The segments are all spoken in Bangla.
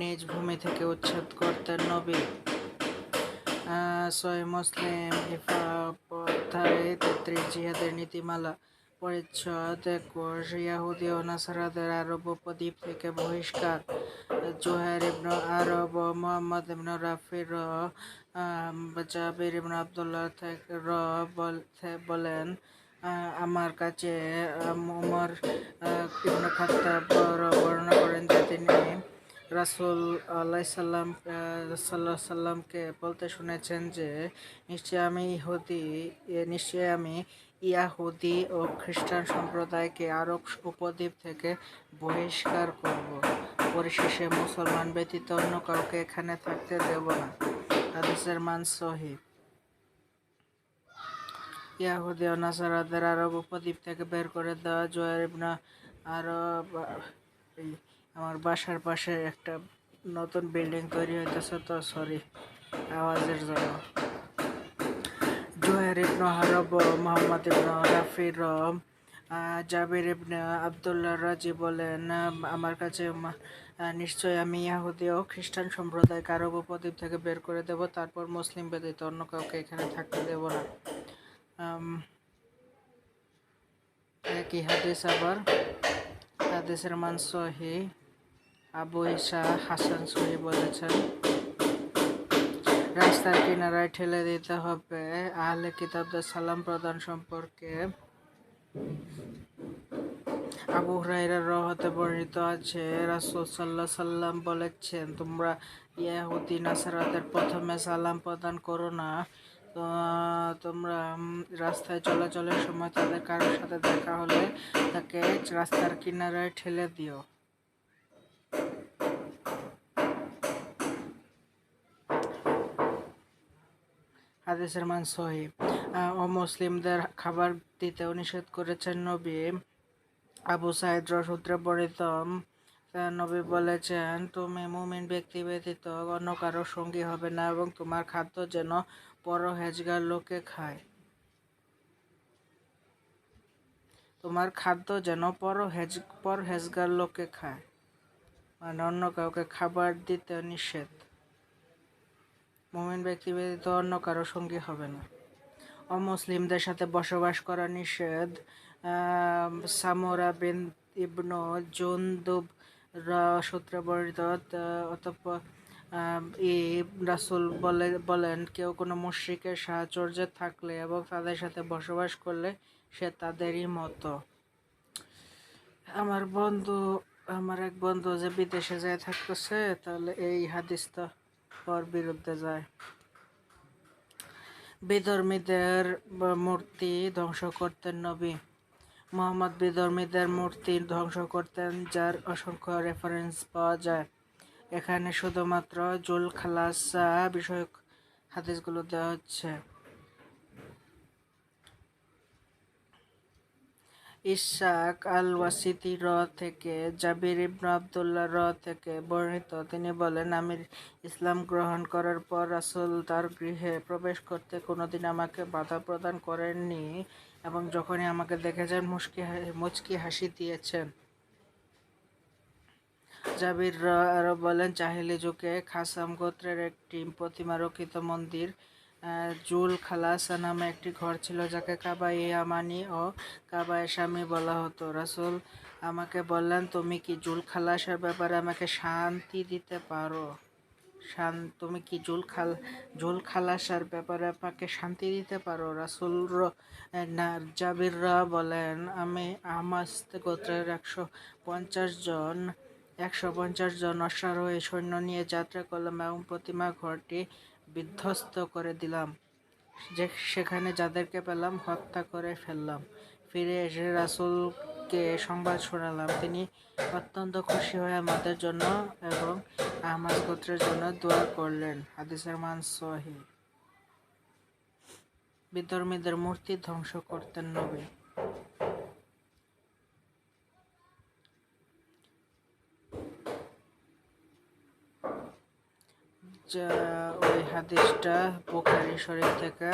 নিজ ভূমি থেকে উচ্ছেদ করতেন নবী। সহি মুসলিম অধ্যায় তেত্রিশ জিহাদের নীতিমালা পরিচ্ছদ একুশ। ইয়াহুদি ও নাসারাদের আরব উপদ্বীপ থেকে বহিষ্কার। জোহের ইবন আরব ও মোহাম্মদ ইবন রাফির জাবির ইবন আবদুল্লাহ থেকে র বলেন আমার কাছে উমর ইবন খাত্তাব রাসুল আল্লাহ সাল্লাম সাল্লামকে বলতে শুনেছেন যে, নিশ্চয় আমি ইহুদি নিশ্চয় আমি ইয়াহুদি ও খ্রিস্টান সম্প্রদায়কে আরব উপদ্বীপ থেকে বহিষ্কার করব। পরিশেষে মুসলমান ব্যতীত অন্য কাউকে এখানে থাকতে দেব না। হাদিসের মান সহি। ইয়াহুদি ও নাসারাদের আরব উপদ্বীপ থেকে বের করে দেওয়া জয়ের ইবনা আরব আমার বাসার পাশে একটা নতুন বিল্ডিং তৈরি হইতেছে, তো সরি আওয়াজের জন্য। জোহের ইবনু হারব মোহাম্মদ ইবনু রাফির জাবির ইবনে আবদুল্লাহ রাজি বলেন, আমার কাছে নিশ্চয় আমি ইয়াহুদি ও খ্রিস্টান সম্প্রদায় আরব উপদ্বীপ থেকে বের করে দেব, তারপর মুসলিম ব্যতীত অন্য কাউকে এখানে থাকতে দেব না। একই হাদিস আবার, হাদিসের মান সহি। আবু ইসা হাসান সহি বলেছেন, রাস্তার কিনারায় ঠেলে দিতে হবে আহলে কিতাবদের সালাম প্রদান সম্পর্কে। আবু হুরাইরার রহতে বর্ণিত আছে, রাসুল সাল্লাহ সাল্লাম বলেছেন, তোমরা ইয়াহুদ্দিন নাসারাদের প্রথমে সালাম প্রদান করো না। তোমরা রাস্তায় চলাচলের সময় তাদের কারোর সাথে দেখা হলে তাকে রাস্তার কিনারায় ঠেলে দিও। হাদিসের মান সহি অমুসলিমদের খাবার দিতেও নিষেধ করেছেন নবী। আবু সাইদ রসূত্রে বর্ণিত নবী বলেছেন, তুমি মুমিন ব্যক্তি ব্যতীত অন্য কারও সঙ্গী হবে না এবং তোমার খাদ্য যেন পরহেজগার লোকে খায়। তোমার খাদ্য যেন পরহেজ, পরহেজগার লোকে খায়। মানে অন্য কাউকে খাবার দিতে নিষেধ। মোমেন ব্যক্তি ব্যতীত অন্য কারও সঙ্গী হবে না। অমুসলিমদের সাথে বসবাস করা নিষেধ সামোরা বিন ইবনু জুন্দুব সূত্রে বর্ণিত, অতঃপর ই রাসুল বলে, বলেন, কেউ কোনো মুশ্রিকের সাহচর্যে থাকলে এবং তাদের সাথে বসবাস করলে সে তাদেরই মতো। আমার বন্ধু, আমার এক বন্ধু যে বিদেশে যায় থাকতেছে, তাহলে এই হাদিস হাদিসটা পর বিরুদ্ধে যায়। বিধর্মীদের মূর্তি ধ্বংস করতেন নবী। মোহাম্মদ বিধর্মীদের মূর্তি ধ্বংস করতেন, যার অসংখ্য রেফারেন্স পাওয়া যায়। এখানে শুধুমাত্র জুল খালাসা বিষয়ক হাদিসগুলো দেওয়া হচ্ছে। ইসাক আল ওয়াসিতি র থেকে, জাবির ইবনু আবদুল্লাহ র থেকে বর্ণিত। তিনি বলেন, আমি ইসলাম গ্রহণ করার পর রাসুল তার গৃহে প্রবেশ করতে কোনোদিন আমাকে বাধা প্রদান করেননি এবং যখনই আমাকে দেখেছেন মুশকি মুচকি হাসি দিয়েছেন। জাবির আরও বলেন চাহিলি যুগে খাসাম গোত্রের একটি প্রতিমারকিত মন্দির জুল খালাসা নামে একটি ঘর ছিল যাকে কাবাই আমানি ও কাবায় স্বামী বলা হতো। রাসুল আমাকে বললেন, তুমি কি জুল খালাসার ব্যাপারে আমাকে শান্তি দিতে পারো? শান, তুমি কি জুল খাল, জুল খালাসার ব্যাপারে আমাকে শান্তি দিতে পারো? রাসুল জাবিররা বলেন, আমি আমাস্ত গোত্রের একশো পঞ্চাশ জন একশো পঞ্চাশ জন অশ্বারোহী সৈন্য নিয়ে যাত্রা করলাম এবং প্রতিমা ঘরটি বিধ্বস্ত করে দিলাম। যে সেখানে যাদেরকে পেলাম, হত্যা করে ফেললাম। ফিরে এসে রাসুলকে সংবাদ শোনালাম। তিনি অত্যন্ত খুশি হয়ে আমাদের জন্য এবং আহমাদ গোত্রের জন্য দোয়া করলেন। হাদিসের মান সহি। বিধর্মীদের মূর্তি ধ্বংস করতেন নবী। ওই হাদিসটা বোখারি শরীফ থেকে।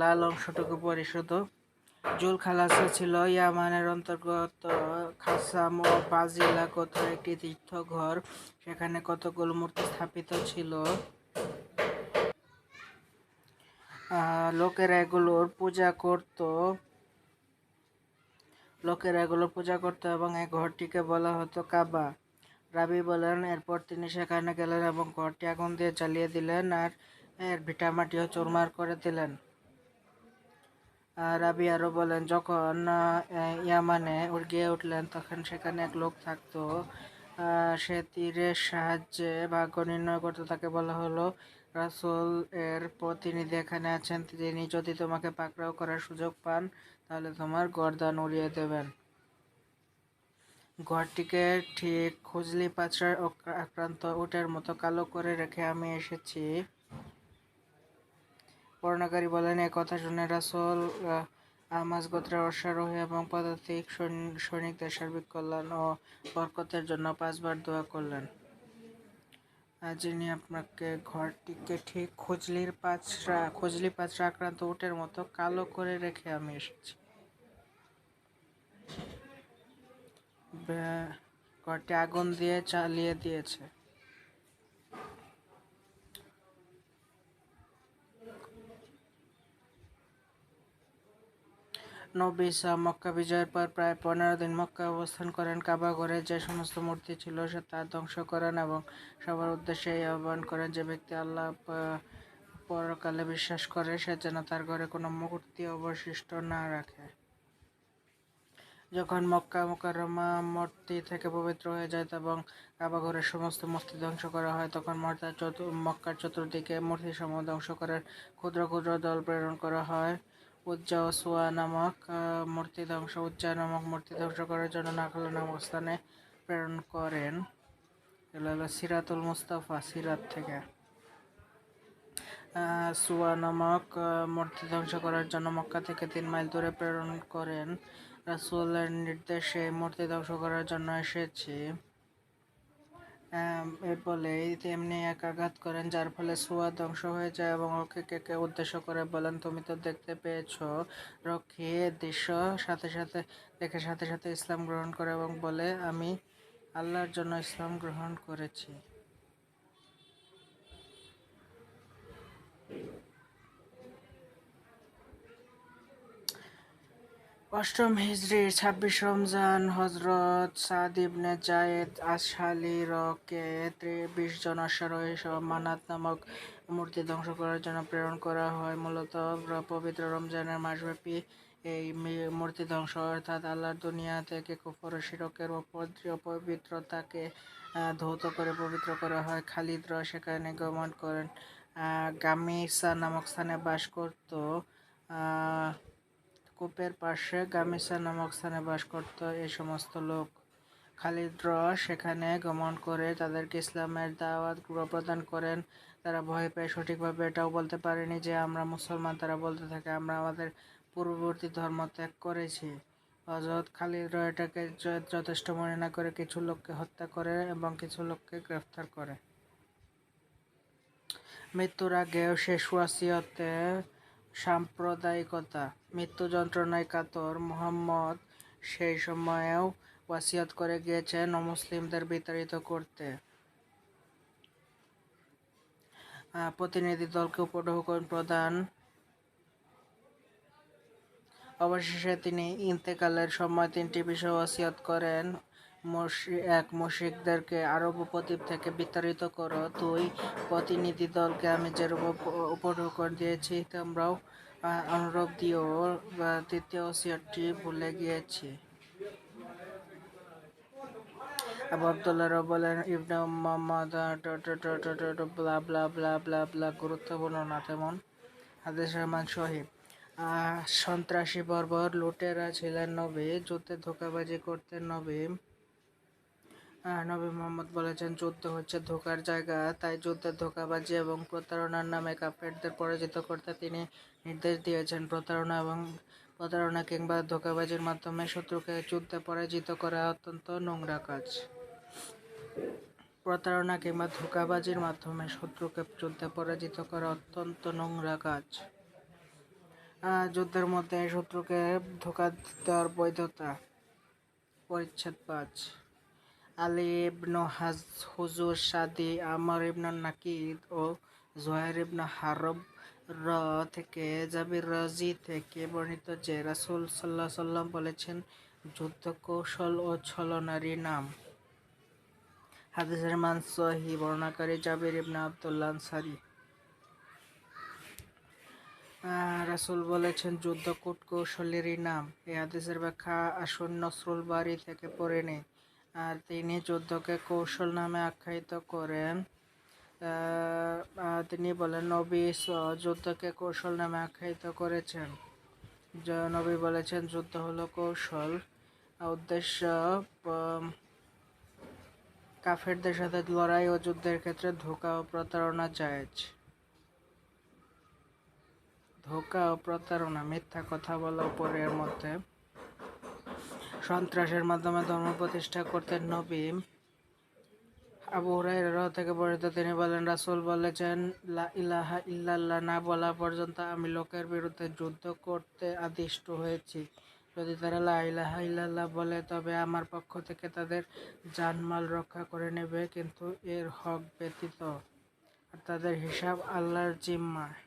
লাল অংশটুকু পরিশুদ্ধ জুল খালাসা ছিল ইয়ামানের অন্তর্গত খাসাম ও বাজিলা গোত্রের একটি তীর্থঘর, সেখানে কতগুলো মূর্তি স্থাপিত ছিল? লোকেরা এগুলোর পূজা করত। লোকেরা এগুলোর পূজা করত এবং এই ঘরটিকে বলা হতো কাবা। রাবি বলেন, এরপর তিনি সেখানে গেলেন এবং ঘরটি আগুন দিয়ে জ্বালিয়ে দিলেন আর এর ভিটামাটিও চুরমার করে দিলেন। রাবি আরও বলেন, যখন ইয়ামানে গিয়ে উঠলেন, তখন সেখানে এক লোক থাকতো। সে তীরের সাহায্যে ভাগ্য নির্ণয় করতে। তাকে বলা হলো রাসূল এর প্রতিনিধি এখানে আছেন তিনি যদি তোমাকে পাকড়াও করার সুযোগ পান, তাহলে তোমার গর্দান উড়িয়ে দেবেন। ঘরটিকে ঠিক খুজলি পাচড়ার আক্রান্ত উটের মতো কালো করে রেখে আমি এসেছি। বর্ণাকারী বলেন, এ কথা শুনে রাসূল আমাজ গোত্রের অশ্বারোহী এবং পদাতিক সৈন- সৈনিকদের সার্বিক কল্যাণ ও বরকতের জন্য পাঁচবার দোয়া করলেন। যিনি আপনাকে ঘরটিকে ঠিক খুজলির পাঁচরা, খুজলি পাঁচরা আক্রান্ত উটের মতো কালো করে রেখে আমি এসেছি। ঘরটি আগুন দিয়ে চালিয়ে দিয়েছে। নবী ইসা মক্কা বিজয়ের পর প্রায় পনেরো দিন মক্কা অবস্থান করেন। কাবা ঘরে যে সমস্ত মূর্তি ছিল, সে তা ধ্বংস করেন এবং সবার উদ্দেশ্যে এই আহ্বান করেন যে ব্যক্তি আল্লাহ পরকালে বিশ্বাস করে, সে যেন তার ঘরে কোনো মূর্তি অবশিষ্ট না রাখে। যখন মক্কা মোকাররমা মূর্তি থেকে পবিত্র হয়ে যায় এবং কাবা ঘরের সমস্ত মূর্তি ধ্বংস করা হয়, তখন মর্তার চতু মক্কার চতুর্দিকে মূর্তি সমূহ ধ্বংস করার ক্ষুদ্র ক্ষুদ্র দল প্রেরণ করা হয়। উজ্জা সুয়া নামক মূর্তি ধ্বংস উজ্জা নামক মূর্তি ধ্বংস করার জন্য নাখলা নামক স্থানে প্রেরণ করেন। এগুলো হলো সিরাতুল মুস্তাফা, সিরাত থেকে। সুয়া নামক মূর্তি ধ্বংস করার জন্য মক্কা থেকে তিন মাইল দূরে প্রেরণ করেন। রাসূলের নির্দেশে মূর্তি ধ্বংস করার জন্য এসেছি। বলে তেমনি এক আঘাত করেন, যার ফলে সোয়া ধ্বংস হয়ে যায় এবং ওকে কে কে উদ্দেশ্য করে বলেন, তুমি তো দেখতে পেয়েছ রক্ষী দৃশ্য সাথে সাথে, দেখে সাথে সাথে ইসলাম গ্রহণ করে এবং বলে, আমি আল্লাহর জন্য ইসলাম গ্রহণ করেছি। অষ্টম হিজরির ছাব্বিশ রমজান হজরত সাদ ইবনে জায়েদ আশালিরকে বিশ জন অশ্বারোহী মানাত নামক মূর্তি ধ্বংস করার জন্য প্রেরণ করা হয়। মূলত র- পবিত্র রমজানের মাসব্যাপী এই মূর্তি ধ্বংস অর্থাৎ আল্লাহর দুনিয়া থেকে কুফর শিরকের পবিত্রতাকে ধৌত করে পবিত্র করা হয়। খালিদ খালিদরা সেখানে গমন করেন। গামিসা নামক স্থানে বাস করত। কূপের পাশে গামিসা নামক স্থানে বাস করত এই সমস্ত লোক। খালিদ র সেখানে গমন করে তাদেরকে ইসলামের দাওয়াত প্রদান করেন। তারা ভয় পেয়ে সঠিকভাবে এটাও বলতে পারেনি যে আমরা মুসলমান, তারা বলতে থাকে, আমরা আমাদের পূর্ববর্তী ধর্ম ত্যাগ করেছি। হজরত খালিদ এটাকে যথেষ্ট মনে না করে কিছু লোককে হত্যা করে এবং কিছু লোককে গ্রেফতার করে। মৃত্যুর আগেও শেষ ওয়াসিয়তে সাম্প্রদায়িকতা, মৃত্যু যন্ত্রণায় কাতর মোহাম্মদ সেই সময়েও ওয়াসিয়ত করে গিয়েছেন মুসলিমদের বিতাড়িত করতে। প্রতিনিধি দলকে উপঢৌকন প্রদান। অবশেষে তিনি ইন্তেকালের সময় তিনটি বিষয় ওয়াসিয়ত করেন। এক মুশরিকদেরকে আরব উপদ্বীপ থেকে বিতাড়িত করো। দুই প্রতিনিধি দলকে আমি যেরূপ উপ- উপঢৌকন দিয়েছি, তোমরাও অনুরূপ দিও। তৃতীয় ওসিয়তটি ভুলে গিয়েছি। আবু আবদুল্লাহ বলেন ibn Mohammad blah blah blah blah blah, গুরুত্বপূর্ণ না তেমন হাদিস রহমান শহীদ সন্ত্রাসী বর্বর লুটেরা ছিলেন নবী, যুদ্ধে ধোকাবাজি করতেন নবী। নবী মোহাম্মদ বলেছেন, যুদ্ধ হচ্ছে ধোকার জায়গা। তাই যুদ্ধের ধোকাবাজি এবং প্রতারণার নামে কাফেরদের পরাজিত করতে তিনি নির্দেশ দিয়েছেন। প্রতারণা এবং প্রতারণা কিংবা ধোকাবাজির মাধ্যমে শত্রুকে যুদ্ধে পরাজিত করা অত্যন্ত নোংরা কাজ। প্রতারণা কিংবা ধোকাবাজির মাধ্যমে শত্রুকে যুদ্ধে পরাজিত করা অত্যন্ত নোংরা কাজ। যুদ্ধের মধ্যে শত্রুকে ধোকা দেওয়ার বৈধতা, পরিচ্ছেদ পাঁচ আলী ইবনু হাজ হুজুর সাদি, আমর ইবনু নাকিদ ও জোহার ইবনু হারব র থেকে, জাবির রাজি থেকে বর্ণিত যে রাসূল সাল্লাহ সাল্লাম বলেছেন, যুদ্ধ কৌশল ও ছলনারই নাম। হাদিসের মান সহি বর্ণাকারী জাবির ইবনে আব্দুল্লাহ আনসারী। রাসূল বলেছেন, যুদ্ধ কূট কৌশলেরই নাম। এই হাদিসের ব্যাখ্যা আসুন নসরুল বাড়ি থেকে পড়ে নেই। আর তিনি যুদ্ধকে কৌশল নামে আখ্যায়িত করেন। তিনি বলেন, নবী যুদ্ধকে কৌশল নামে আখ্যায়িত করেছেন। নবী বলেছেন, যুদ্ধ হলো কৌশল। উদ্দেশ্য কাফেরদের সাথে লড়াই ও যুদ্ধের ক্ষেত্রে ধোঁকা ও প্রতারণা জায়েজ। ধোঁকা ও প্রতারণা মিথ্যা কথা বলা পরের মধ্যে সন্ত্রাসের মাধ্যমে ধর্ম প্রতিষ্ঠা করতেন নবী। আবু হুরাইরা থেকে বর্ণিত তিনি বলেন, রাসূল বলেছেন, লা ইলাহা ইল্লাল্লাহ না বলা পর্যন্ত আমি লোকের বিরুদ্ধে যুদ্ধ করতে আদিষ্ট হয়েছি। যদি তারা লা ইলাহা ইল্লাল্লাহ বলে, তবে আমার পক্ষ থেকে তাদের জানমাল রক্ষা করে নেবে, কিন্তু এর হক ব্যতীত। আর তাদের হিসাব আল্লাহর জিম্মায়।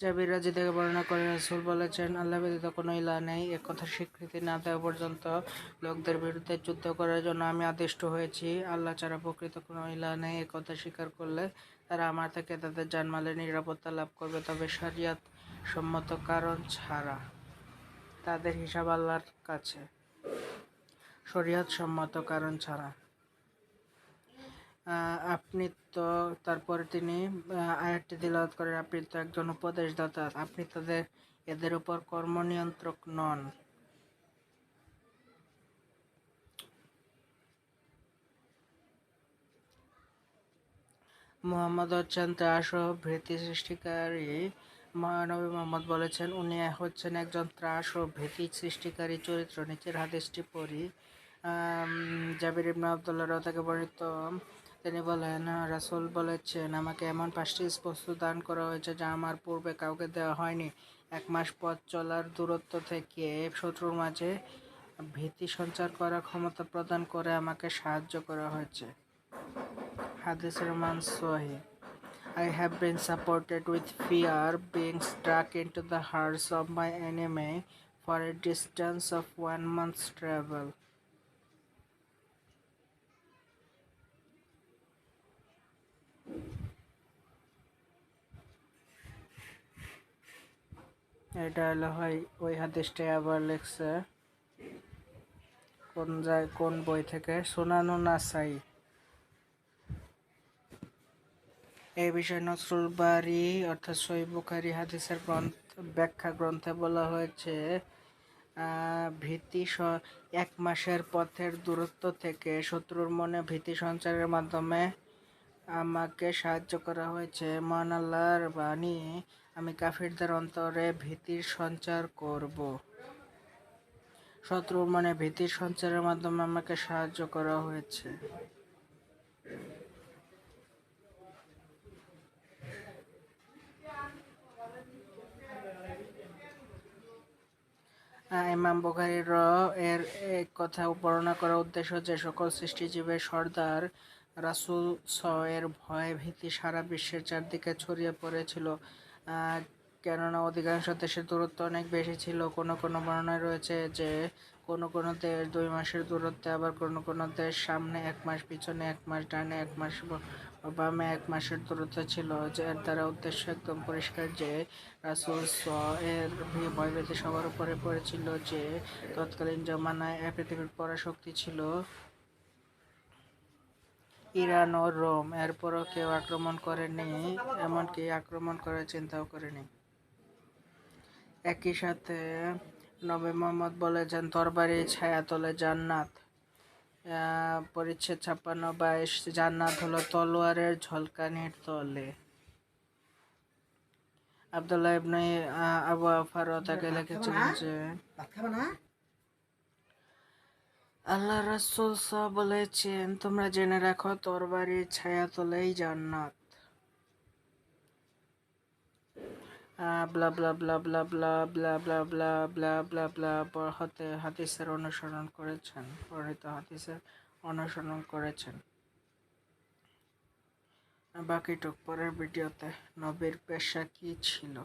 জাবির রাজি থেকে বর্ণনা করে, রাসূল বলেছেন, আল্লাহ ব্যতীত কোনো ইলাহ নেই। এ কথার স্বীকৃতি না দেওয়া পর্যন্ত লোকদের বিরুদ্ধে যুদ্ধ করার জন্য আমি আদিষ্ট হয়েছি। আল্লাহ ছাড়া প্রকৃত কোনো ইলাহ নেই। এ কথা স্বীকার করলে তারা আমার থেকে তাদের জানমালের নিরাপত্তা লাভ করবে। তবে শরিয়াত সম্মত কারণ ছাড়া তাদের হিসাব আল্লাহর কাছে। শরিয়ত সম্মত কারণ ছাড়া আপনি তো তারপরে তিনি আহ, আয়াতটি তিলাওয়াত করেন আপনি তো একজন উপদেশদাতা আপনি তাদের এদের উপর কর্ম নিয়ন্ত্রক নন। মোহাম্মদ হচ্ছেন ত্রাস ও ভীতি সৃষ্টিকারী। মহানবী মোহাম্মদ বলেছেন উনি হচ্ছেন একজন ত্রাস ও ভীতি সৃষ্টিকারী চরিত্র। নিচের হাদিসটি পড়ি। জাবির ইবনে আব্দুল্লাহ থেকে বর্ণিত তিনি বলেন রাসূল বলেছেন, আমাকে এমন পাঁচটি বস্তু দান করা হয়েছে যা আমার পূর্বে কাউকে দেওয়া হয়নি। এক মাস পথ চলার দূরত্ব থেকে শত্রুর মাঝে ভীতি সঞ্চার করার ক্ষমতা প্রদান করে আমাকে সাহায্য করা হয়েছে। হাদিসের মান সহি। I have been supported with fear, being struck into the hearts of my enemy for a distance of one month's travel. এটা হলো হয় ওই হাদিসটাই আবার লেখছে। কোন যায়, কোন বই থেকে? সোনানো নাসাই। এই বিষয়ে নসরুল বারি, অর্থাৎ সহি হাদিসের গ্রন্থ, ব্যাখ্যা গ্রন্থে বলা হয়েছে ভীতি এক মাসের পথের দূরত্ব থেকে শত্রুর মনে ভীতি সঞ্চারের মাধ্যমে আমাকে সাহায্য করা হয়েছে। মহান আল্লাহর বাণী আমি কাফিরদের অন্তরে ভীতির সঞ্চার করব। শত্রুর মনে ভীতির সঞ্চারের মাধ্যমে আমাকে সাহায্য করা হয়েছে। ইমাম বুখারীর এর এক কথা বর্ণনা করার উদ্দেশ্য যে, সকল সৃষ্টিজীবের সর্দার রাসুল স এর ভয় ভীতি সারা বিশ্বের চারদিকে ছড়িয়ে পড়েছিল। কেননা অধিকাংশ দেশের দূরত্ব অনেক বেশি ছিল। কোনো কোনো বর্ণনায় রয়েছে যে কোনো কোনো দেশ দুই মাসের দূরত্বে, আবার কোনো কোনো দেশ সামনে এক মাস পিছনে, এক মাস ডানে, এক মাস বামে, এক মাসের দূরত্ব ছিল। যে এর দ্বারা উদ্দেশ্য একদম পরিষ্কার যে রাসূল স এর ভয়ভীতি সবার উপরে পড়েছিল যে তৎকালীন জমানায় পৃথিবীর পরাশক্তি ছিল ইরান ও রোম এরপরও কেউ আক্রমণ করেনি এমনকি আক্রমণ করার চিন্তাও করেনি। একই সাথে নবী মোহাম্মদ বলেছেন তরবারি ছায়া তলে জান্নাত। পরিচ্ছেদ ছাপ্পান্ন বাইশ জান্নাত হলো তলোয়ারের ঝলকানির তলে। আব্দুল্লাহ ইবনে আহ, আবু আফার তাকে লিখেছিলেন যে আল্লাহ রাসূল সা বলেছেন তোমরা জেনে রাখো তরবারির ছায়া তলেই জান্নাত blah blah blah blah blah blah blah blah blah blah হাদিসের অনুসরণ করেছেন বর্ণিত হাদিসের অনুসরণ করেছেন বাকিটুক পরের ভিডিওতে নবীর পেশা কি ছিল